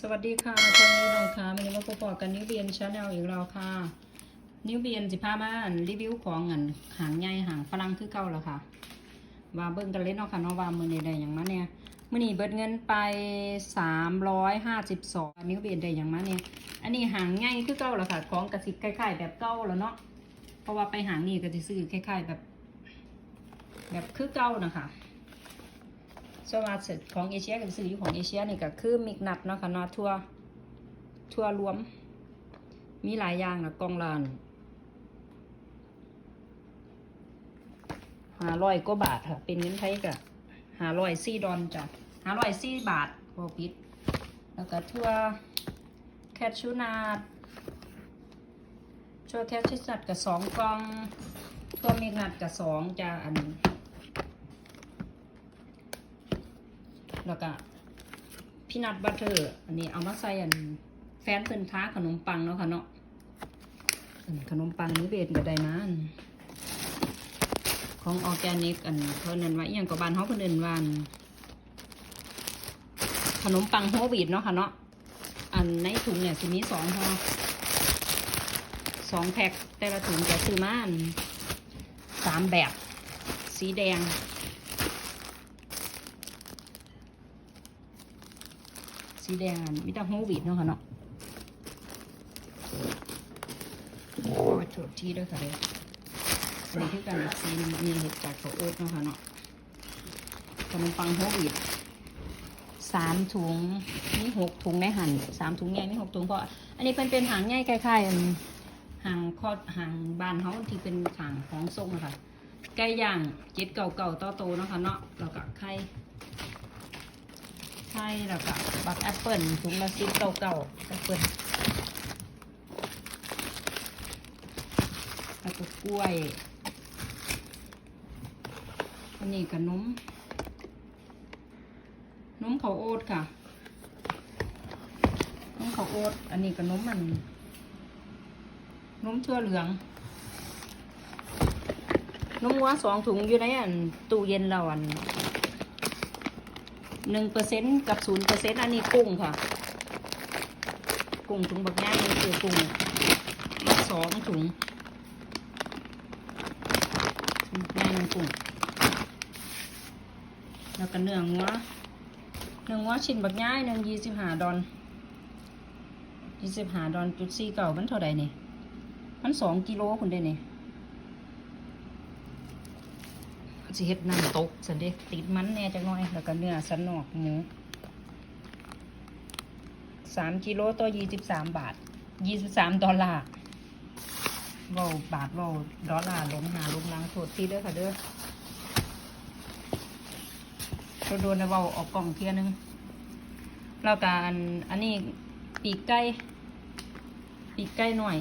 สวัสดีค่ะทางนี้น้องค่ะวันนี้มาพบกันนิวเบียนชาแนลอีกแล้วค่ะ นิวเบียนสิพามานรีวิวของเงินหางใหญ่หางฝรั่งคือเก่าแล้วค่ะว่าเบิ่งกันเล่นเนาะค่ะเนาะว่ามือนี้ได้หยังมาเนี่ยมือนี้เบิดเงินไปสามร้อยห้าสิบสองนิวเบียนได้หยังมาเนี่ยอันนี้หางใหญ่คือเก่าแล้วค่ะ ของกระสิคล้ายๆแบบเก่าแล้วเนาะเพราะว่าไปหางนี่ก็จะซื้อคล้ายๆแบบ แบบคือเก่านะคะ ส่วนมากเสร็จของเอเชียก็ซื้ออยู่ของเอเชียนี่ก็คือมิกนัดเนาะค่ะเนาะทั่วทั่วรวม มีหลายอย่างนะกลองลานห้าร้อยกว่าบาทค่ะ เป็นเงินไทยก็ห้าร้อยสี่ดอลจ้ะห้าร้อยสี่บาทพอปิดแล้วก็ทั่วแคชชูนาททั่วแคชชูนัทกับสองกองทั่วมิกนัดกับสองจ้ะอัน แล้วก็พีนัทบัตเตอร์อันนี้เอามาใส่อันแฟนเพิ่นท้าขนมปังเนาะค่ะเนาะขนมปังนี้เบ็ดกับไดมาอันของออร์แกนิกอันเพิ่นนั่นว่าอหย่างกับบ้านเฮาเพิ่นเอิ้นว่าอันขนมปังโฮลวีตเนาะค่ะเนาะอันในถุงเนี่ยสิมีสองห่อสองแพ็คแต่ละถุงจะซื้อมานสามแบบ สีแดง สีแดงอันมิตาโฮลวีตเนาะค่ะเนาะโอ้ยโทษทีด้วยค่ะเด้ออันนี้คือการสีนมีเห็ดจากข้าวโอ๊ตเนาะค่ะเนาะขนมปังโฮลวีตสามถุงนี่หกถุงในหั่นสามถุงใหญ่ไม่หกถุงเพราะอันนี้เป็นเป็นหางใหญ่คล้ายๆอันหางคอดหางบานเฮาที่เป็นหางของทรงอะค่ะไก่ย่างเจ็ดเก่าเก่าๆต่อโตเนาะค่ะเนาะแล้วก็ไข่ ใช่แล้วก็บักแอปเปิลถุงละสิบเก่าเก่าๆแอปเปิลแล้วก็กล้วย อันนี้ก็นมนมข้าวโอ๊ตค่ะนมข้าวโอ๊ตอันนี้ก็นมมันนมเชื่อเหลืองนมวัวสองถุงอยู่ในอันตู้เย็นเราอัน หนึ่งเปอร์เซ็นกับศูนย์เปอร์เซ็นอันนี้กุ้งค่ะ กุ้งถุงบักง่ายนี่คือกุ้งมาสองถุงง่ายมันกุ้งแล้วก็เนื้องัวเนื้องัวชิ้นบักง่ายหนึ่งยี่สิบห้าดอนยี่สิบห้าดอนจุดสี่เก่ามันเท่าใดนี่มันสองกิโลคุณได้เนี่ย สิเฮ็ดน้ำตกสันเด็ติดมันแน่จังหน่อย แล้วก็เนื้อสันนอกหมูสามกิโลต่อยี่สิบสามบาทยี่สิบสามดอลลาร์เว้าบาทเว้าดอลลาร์ล้มหาล้มล้างโทษที่เด้อค่ะเด้อเราโดนนเว้าออกกล่องเทียหนึงแล้วก็อันอันนี้ปีกไก่ปีกไก่หน่อย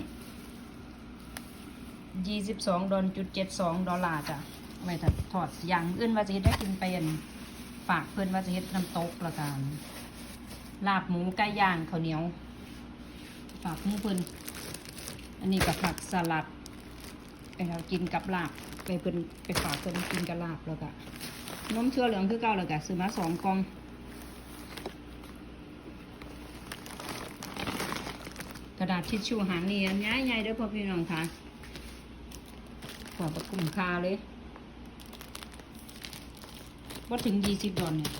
ยี่สิบสองดอลจุดเจ็ดสองดอลลาร์จ้ะ ไว้ถ้าทอดอย่างอื่นว่าจะเฮ็ดได้กินไปอันฝากเพื่อนว่าจะเฮ็ดน้ำตกละกันลาบหมูไก่ย่างข้าวเหนียว ฝากหมูเพื่อนอันนี้กับผักสลัดไปเรากินกับลาบไปเพื่อนไปฝากเพื่อนกินกับลาบแล้วก็นมเชื่อเหลืองคือเก่าแล้วก็ซื้อมาสองกล่องกระดาษทิชชู่หางนี่อันใหญ่ๆเด้อพ่อพี่น้องค่ะขอบพระคุณค่าเลย ว่าถึงยี่สิบดอลเนี่ย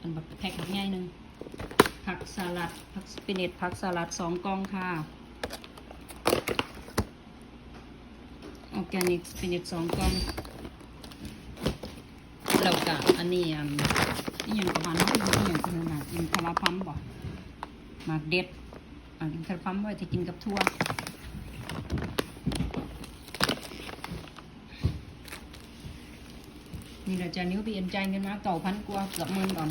อันแบบแพ็คแบบง่ายหนึ่งผักสลัดผักสปิเนตผักสลัดสองกล่องค่ะออร์แกนิกสปิเนตสองกล่องแล้วก็อันนี้อันนี่อย่างประมาณนั้นคือย่างขนาดอินทราพัมบ่หมากเด็ดอันอินทราพัมไว้ที่กินกับทั่ว นี่เราจะนิ้วเปลี่ยนใจเงินมาเก่าพันกว่าเกือบหมื่นก่อน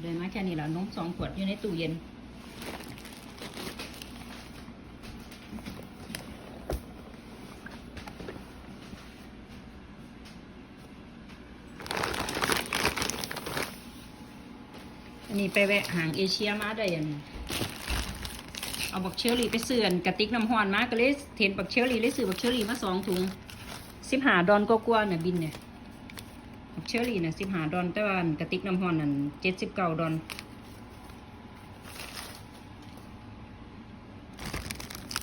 เลยมาแค่นี้แหละนมสองขวดอยู่ในตู้เย็นอันนี้ไปแวะหางเอเชียมาได้ยันเอาบักเชอรี่ไปเสื่อนกระติกน้ำหอนมาก็เลยเห็นบักเชอรี่เลยซื้อบักเชอรี่มาสองถุงสิบหาดอนก็กลัวเนี่ยบินเนี่ย เชอรี่นะสิบหาดอนแต่ว่ากระติกน้ำหอนนั่นเจ็ดสิบเก้าดอน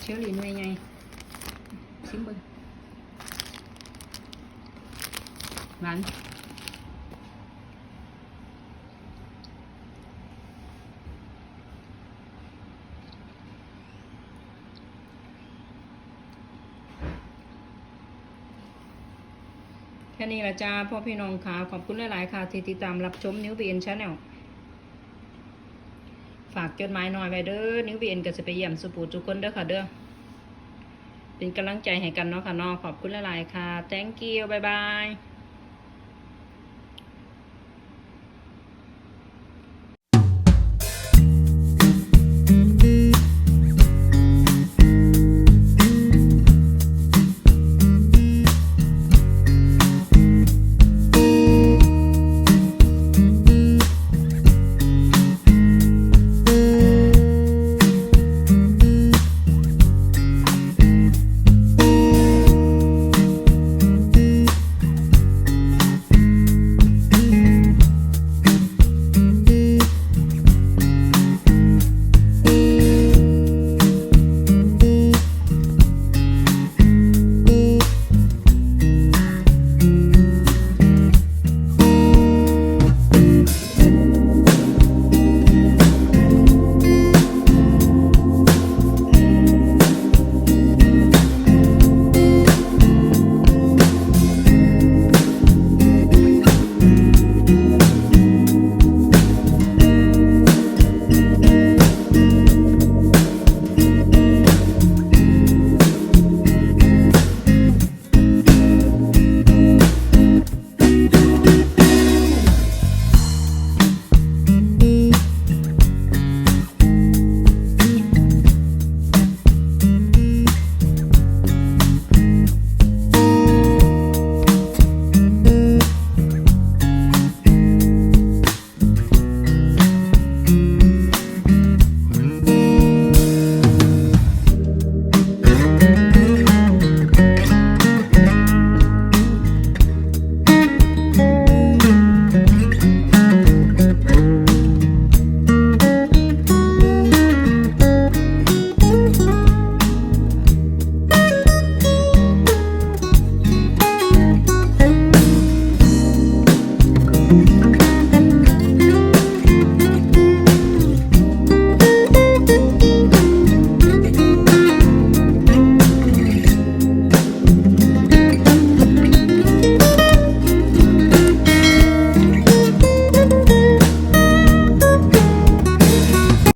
เชอรี่หน่วยไงซิมเบิ้ลร้าน ค่นี้ละจ้าพ่อพี่น้องค่ะขอบคุณหลาย ๆ ค่ะ ที่ติดตามรับชมนิวบีเอ็นชาแนลฝากจดหมายหน่อยไว้เด้อนิวบีเอ็นก็จะไปเยี่ยมสุปูทุกคนเด้อค่ะเด้อเป็นกำลังใจให้กันเนาะค่ะเนาะขอบคุณหลาย ๆ ค่ะ thank you บ๊ายบาย